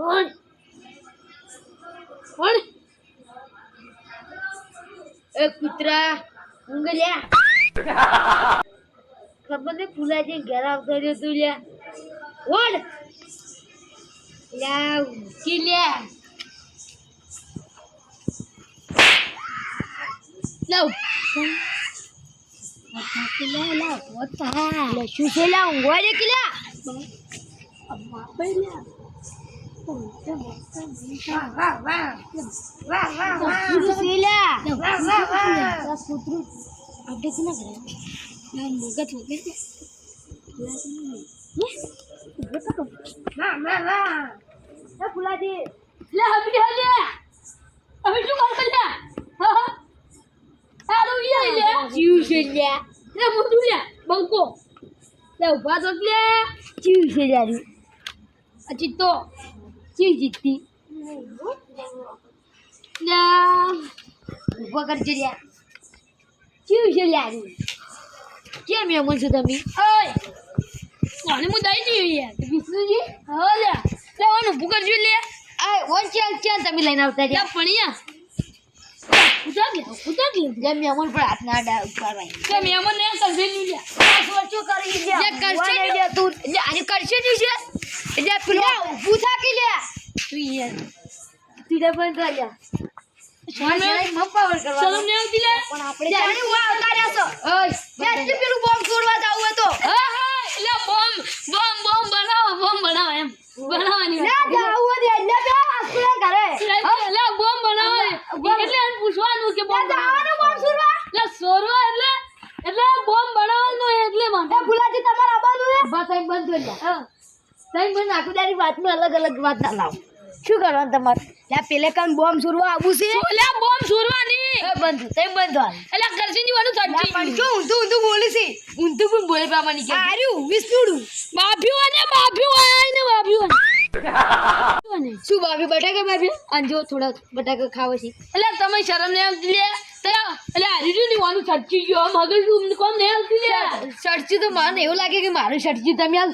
કોણ એ કૂતરા ઊંઘ લ્યા ખબર ને ફૂલાજી ઘેર આવતો રહ્યો તું લ્યા. કોણ લ્યા ઊંઘી લ્યા. લાવ. શું છે લા ઊંઘવા દે કે લ્યા? કૂતરું ફુલાજી લે હબી હે લે હવે શું કરશે લે હા હારું ઈ લે જીવ છે લે લે મોટું લે બંકો લે ઊભા તો લે જીવ. છે યારી અચી તો. જીવ જીતી ઊભા કરજે લે જીવ છે યારી કેમ એમ છો તમે? ઓય. કોને હું દઈ દઈ યાર વિષ્ણુજી? હા લે લે ઓનું ઉભું કરજો લે આ ઓન ચાલ ચાલ તમે લઈને આવતા લે પણિયા ઉતાર લે ઉતાર લે લે મેમન પર હાથ ના ડા ઉતારવાય કે મેમન ને ની લે સોચો કરી દે કરશે તું. આને કરશે નહીં છે એટલે પેલો ઉભું થાકી યાર લે. પણ આપણે જાણે હું આવતા છો. ઓય લે પેલું બોમ્બ છોડવા જાવું હતો હા હા લે બોમ્બ બોમ્બ બોમ્બ બનાવો બોમ્બ બનાવો એમ. બનાવવાની લે જાવું દે લે બે વાસ્તુ કરે લે બોમ્બ બનાવો એટલે એને પૂછવાનું કે લે એટલે એટલે બોમ્બ બનાવવાનું એટલે મને ભુલાજી તમારા હે? બસ અહીં બંધ કરી લે તમે મને આખું દારી વાતમાં અલગ અલગ વાત ના લાવો. શું કરવાનું તમારે? ત્યાં પેલે બોમ્બ સુરવા આવું છે? બોમ્બ સુરવા નહીં એ બંધ તે બંધ હાલ. એટલે કરશનજી વાળું ચડતી પણ શું ઊંધું ઊંધું બોલી છે? ઊંધું પણ બોલે પાવાની કે આર્યું વિસ્તુડું માફી હોય ને માફી આય ને બાફ્યું શું બટાકા અને જો થોડા બટાકા ખાવો છે. એટલે તમે શરમ ને આવતી લે. એટલે હારી ની વાનું ચડચી ગયો. મગજ કોમ ને આવતી લે. ચડચી તો મને એવું લાગે કે મારું ચડચી તમે હાલ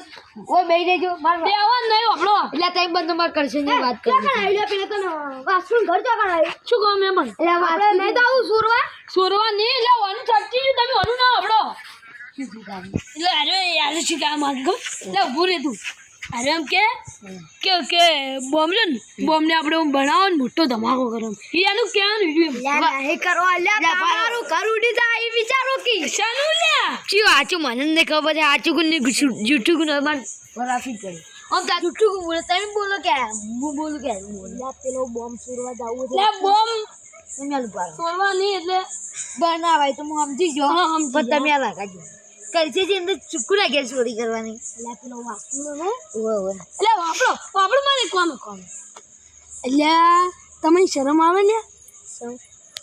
ઓ બેહી દેજો. માર નહીં આપણો એટલે તઈ બંધ માર કરશે ની વાત કરી પેલા તો વાસણ ઘર કણ શું કહો મેં પણ? એટલે આપણે નહીં તો આવું સુરવા. સુરવા નહીં એટલે વાનું ચડચી ગયું. તમે વાનું ના આપણો એટલે અરે યાર શું કામ માંગો એટલે ઊભું રે તું. અરે એમ કે? કે કે બોમ્બ છે ને બોમ્બ ને આપણે હું બનાવો ને મોટો ધમાકો કરો એ એનું કહેવાનું વીડિયો કરો અલ્યા તમારું ઘર ઉડી જાય એ વિચારો કે. શાનું લ્યા ચી આચું મને ને ખબર છે આચું કુ ને જૂઠું કુન મન બરાફી કરી. આમ તા જૂઠું કુ બોલે તમે બોલો કે હું બોલું કે બોલો. પેલો બોમ્બ છોડવા જાવું એટલે બોમ્બ! તમે આલું પાડો. છોડવા નહીં એટલે બનાવાય તો હું સમજી ગયો. હા હમ તમે આ લાગાજો કરશે જે અંદર ચૂકુ લાગે ચોરી કરવાની. એટલે પેલો વાપરો ને એટલે વાપરો વાપરો મને કોમ. કોણ એટલે તમને શરમ આવે ને?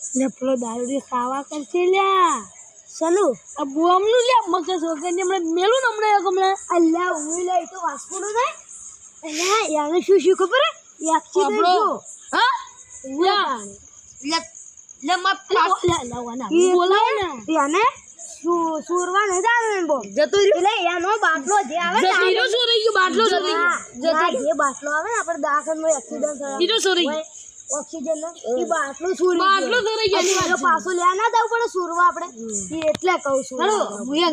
એટલે પેલો દારૂ ખાવા કરશે લ્યા. ચાલુ આ બોમનું લ્યા મગજ વગર હમણાં મેલું ને હમણાં હમણાં. અલ્યા હું લે તો વાસ્કોડો ને અલ્યા યાને શું શું ખબર હે એક્સિડન્ટ જો. હા? લ્યા. લે લે મત લાવવાના બોલાવ ને. યાને સુરવા નહીં આવે ને બો જતો એટલે એનો બાટલો જે આવે ને હીરો સોરી ગયો? બાટલો સોરી ગયો? જે બાટલો આવે ને આપણે દાખલ નો એક્સિડન્ટ થયો હીરો સોરી ઓક્સિજન નો. એ બાટલો સુરી બાટલો સુરી ગયો. પાછો લ્યા ના દઉં પણ સુરવા આપણે. એટલે કહું છું.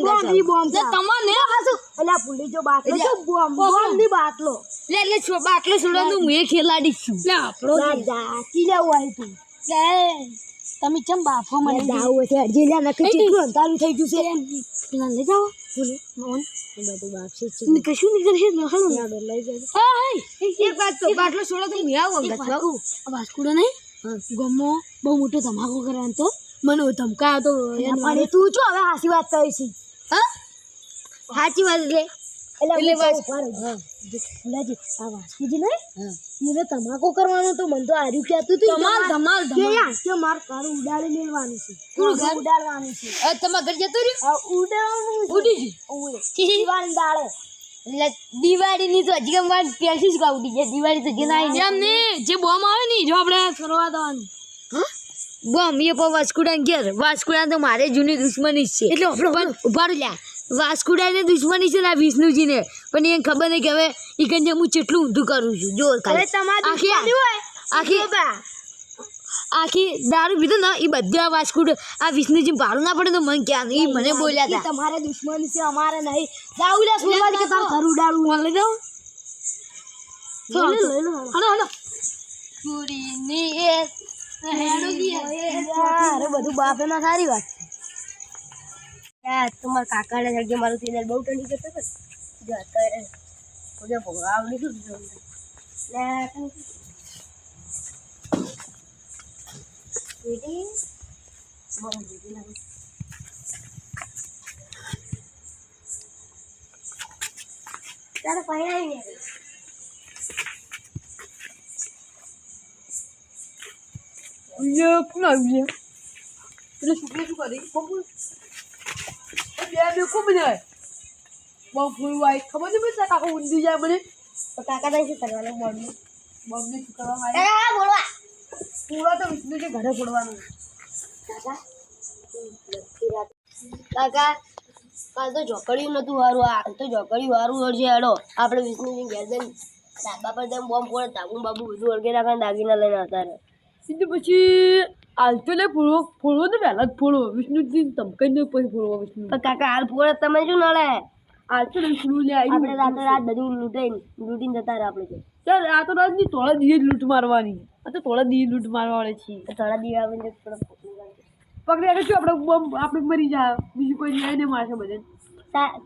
બોમ્બ ઈ બોમ્બ છે. તમને પાછું એટલે ભૂલી જો બાટલો છે બોમ્બ બોમ્બની બાટલો. એટલે છો બાટલો છોડવાનું હું એ ખેલાડી છું. લે આપણો જાકી લેવું આવી તું તમે ચમ બાફો મને? દાવ છે અરજી લે નક કેટલું અંધારું થઈ ગયું છે. પેલા લઈ જાઓ. બોલે. મોન બધું બાફશે છે ને કશું નહીં કરશે? ન હાલો. લાડો લઈ જાજો. હા હા એક વાત તો બાટલો છોડો તો હું આવો અંગત બાબુ આ બાસ્કુડો નહીં? ગમો. બહુ મોટો ધમાકો કરવાનો તો. મને ધમકાયો તો અને તું જો હવે હાસી વાત કરી છે. હા? સાચી વાત એટલે. એટલે આ એને તમાકુ કરવાનો તો મને તો આર્યું કહેતું હતું તમાર તમાર કે કે માર ઘર ઉડાડી લેવાનું છે. કોણ ઘર? ઉડાડવાનું છે? અ તમાર ઘર જતો રહ્યો? ઉડાડવાનું ઉડી ગયું. દિવાળી ની એટલે દિવાળીની તો હજી જ ઉડી જાય દિવાળી તો જેના આવી ને જે બોમ આવે ને જો આપણે ફરવા દવાનું બોમ એ પર વાસ્કુડા ઘેર. વાસ્કુડા તો મારે જૂની દુશ્મની છે. એટલે આપણે ઉભારું લ્યા. વાસ્કુડાને દુશ્મની છે ને વિષ્ણુજીને. પણ એને ખબર નહીં કે હવે એ કંઈ હું કેટલું ઊંધું કરું છું. જો ખાલી. આખી આખી આખી દારૂ પીધો ને એ બધા વાસ્કુડ આ વિષ્ણુજી ભાડું ના પડે તો મને ક્યાં એ મને બોલ્યા હતા તમારે દુશ્મની છે અમારે નહીં. દારૂ લે સુરવાજ કે તાર ઘર ઉડાડવું મને લઈ જાઉં? Hello hello. ચોરીની એ અરે બધું બાપે ના સારી વાત. યાર તમારા કાકાને જગ્યા મારું સીધા બહુ ઠંડી જતો હતો જો અત્યારે કોઈ ભોગવડી શું લે બેટી બહુ બેટી લાગે તારે પહેરાય ને કોણ આવી એટલે છોકરી શું કરી બપોર બે બે ખૂબ જાય બહુ ફૂલ વાય ખબર નહીં મને કાકા ઊંધી જાય મને. કાકા તઈ શું કરવાનું? બોલનું. બમને શું કરવા કાકા બોલવા. પૂરા તો વિષ્ણુ છે ઘરે ફોડવાનું કાકા? કાકા કાલ તો ચોકડિયું નતું વારું આ તો ચોકડિયું વારું છે હેડો. આપણે વિષ્ણુજી ઘેર જઈને ધાબા પર જઈને બોમ્બ પડે તાબુ બાબુ બધું વળગે રાખે દાગીના લઈને આવતા રહે. એટલે પછી હાલ તો લે ફોડવો ફોડવો તો પહેલા જ ફોડવો વિષ્ણુજી ધમકાઈ ને પછી ફોડવો વિષ્ણુ પણ કાકા હાલ ફોડે તમે શું નડે હાલ તો નહીં ફોડવું લે આપણે રાતે રાત બધું લૂંટાઈને લૂંટીને જતા રહે આપણે ચાલ આ તો રાતની થોડા દિવસ લૂંટ મારવાની આ તો થોડા દિવસ લૂંટ મારવા વાળે છીએ થોડા દિવસ આવીને પકડે શું આપણે બોમ્બ આપણે મરી જાય બીજું કોઈ નહીં મારશે બધે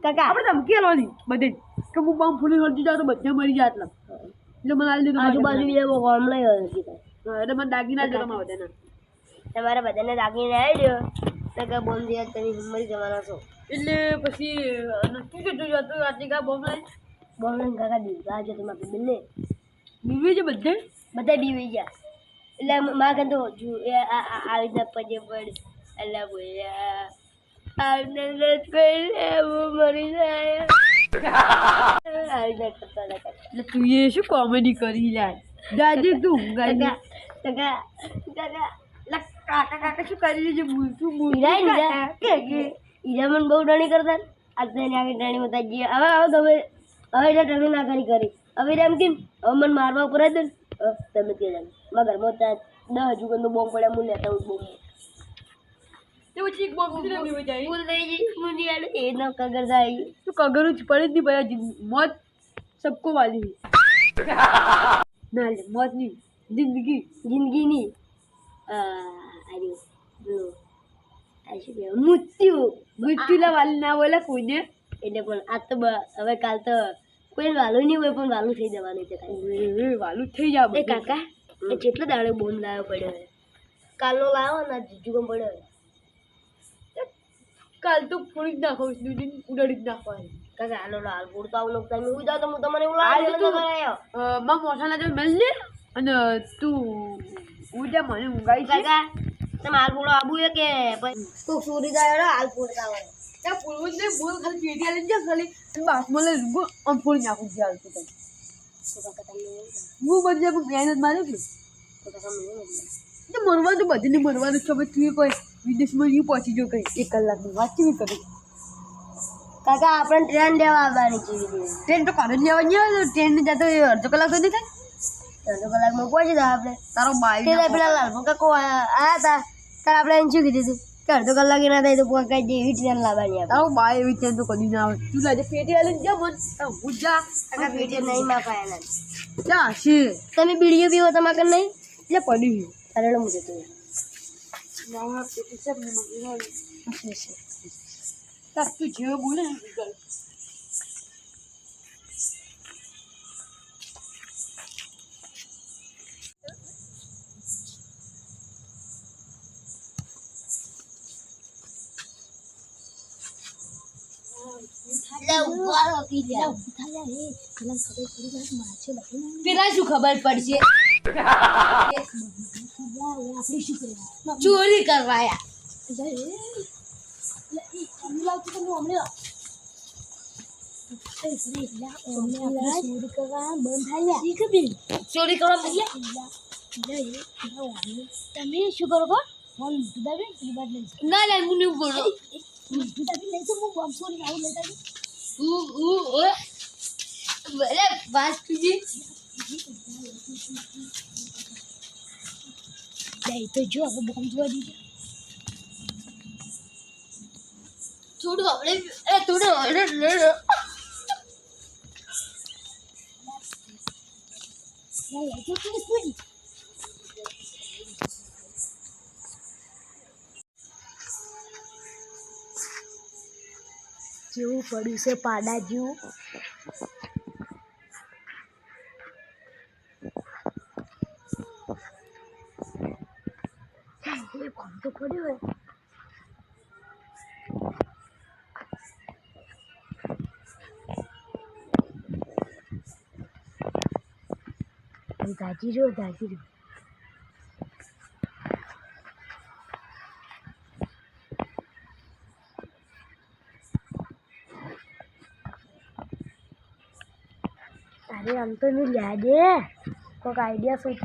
કાકા આપણે ધમકી આલવાની બધે કે હું બોમ્બ ફૂલી જાવ તો બધા મરી જાય આટલા એટલે મને આજુબાજુ લઈ હા, એટલે મને દાગીના જ તમારા બધાના તમારે બધાને દાગીના આવી રહ્યો તો કે બોમ્બ દિયા તમે મરી જવાના છો. એટલે પછી નક્કી કેટલું જોતું આટલી કા બોમ્બ લઈ બોમ્બ લઈને કાકા દીધા આજે તમે આપણે બંને? બીવી છે બધે? બધા બીવી ગયા. એટલે માં કહેતો જો એ આ આ- આવી રીતના પજે પડ. એટલે બોલ્યા આવને લત કરી હું મરી જાય. આવી રીતના કરતા એટલે તું એ શું કોમેડી કરી યાર દાદી તું કાકા કાકા કાકા કાકા કાકા શું કરી લેજે બોલતું ભૂલાય ઈરા કે કે હીરા મને બહુ ડણી કરતા. આજ એને આગળ ડણી બતા હવે હવે તમે હવે એટલે ડણી ના કરી કરી હવે એમ કેમ હવે મને મારવા ઉપર જ તમે કે જાણ મારા ઘરમાં ત્યાં દસ હજુ બોમ્બ પડ્યા હું લેતા હું બોમ્બ તે કગર તો પડે જ નહીં ભાઈ મોત સબકો વાલી ના મોત નહીં જિંદગી જિંદગીની અરે મૃત્યુ મૃત્યુલા વાલી ના બોલે કોઈને એટલે પણ આ તો હવે કાલ તો કોઈ વાલું નહીં હોય પણ વાલું થઈ જવાનું છે વાલું થઈ જાય એ. કાકા એ કેટલો દાડે બોમ્બ લાવ્યો પડ્યો કાલનો લાવ્યો ને આજ જીજુ કેમ પડ્યો કાલ તો ફોડી જ નાખો વિષ્ણુજી ઉડાડી જ નાખવાની કાકા હાલો લો, પૂરતા આવું તમે હું જાઓ તો હું તમને એવું તો માં મોસાના જો મેલ લે અને તું ઉજા મને ઊંઘાઈ છે? કાકા તમે હાલ બોલો આબુ એ કે કોક ચોરી જાય હાલ પૂરતા કાવે ત્યાં ફૂલવું જ નહીં બોલ ખાલી પેટી આલી જા ખાલી. બાથમાં લઈ ગો આમ ફોડી નાખું જે તને તો? હું બધી મહેનત મારી કે તો મરવાનું તો બધીને મરવાનું છે હવે તું કોઈ વિદેશમાં નહીં પહોંચી જો કઈ. એક કલાકની વાત કેવી કરી. કાકા આપણે ટ્રેન લેવા આવવાની છે. ટ્રેન તો કોલેજ જ લેવા ગયા ટ્રેન જતો એ અડધો કલાક સુધી નહીં થાય? અડધો કલાકમાં પહોંચી જાય આપણે. તારો બાઈક તે પેલા લાલભો કાકો આયા હતા. તાર આપણે એને શું કીધું હતું કે અડધો કલાક ના થાય તો પહોંચાઈ જાય એવી ટ્રેન લાવવાની આપણે. તારો બાઈ એવી ટ્રેન તો કદી ના આવે. તું લાજે પેટી આલી જા મન તાર હું પેટી નહીં માપાયા જા છે. તમે બીડીઓ પીવો તમારે કર નહીં? એટલે પડી ગયું. અરે મુજે તો ના પેટી છે મને મગી તાર તું જે બોલે ને પેલા શું ખબર પડશે. ચોરી કરવાયા. ચોરી કરવા તમે શું કરો છો? ના ના હું નહીં બોલો તાકી લઈ તો હું બોમ્બ છોડી આવું લેતા ઉ ઉ ઓય બરે વાત કીજી દઈ તો જો હવે બોમ્બ જોવા દીધો થોડું આપણે એ થોડું આપણે જેવું પડ્યું છે પાડા જેવું. તો પડ્યું હોય. દાજી રહ્યો દાજી રહ્યો. અરે આમ તો મેં લ્યા દે કોઈક આઈડિયા શું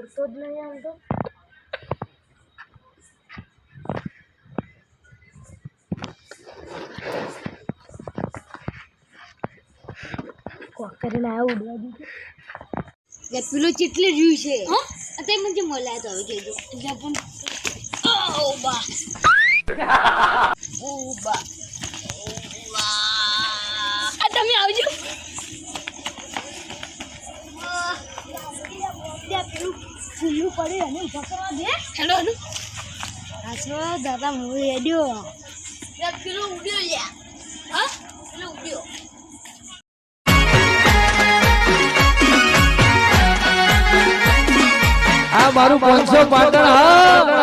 છે છોડતો જ નહીં આમ તો કોક કરીને આ ઉડવા દીધું. પેલું ચેટલી રહ્યું છે. અત્યારે મને મળ્યા તો હવે કીધું એટલે પણ ઓ બા ઓ બા પેલું ફૂલું પડ્યું અને ઊભા કરવા દે. Hello hello. આસો દાદા હું રેડ્યો. લે ઉડ્યો લ્યા. હા? પેલું ઉડ્યો. આ મારું પાંચસો પાટણ હા.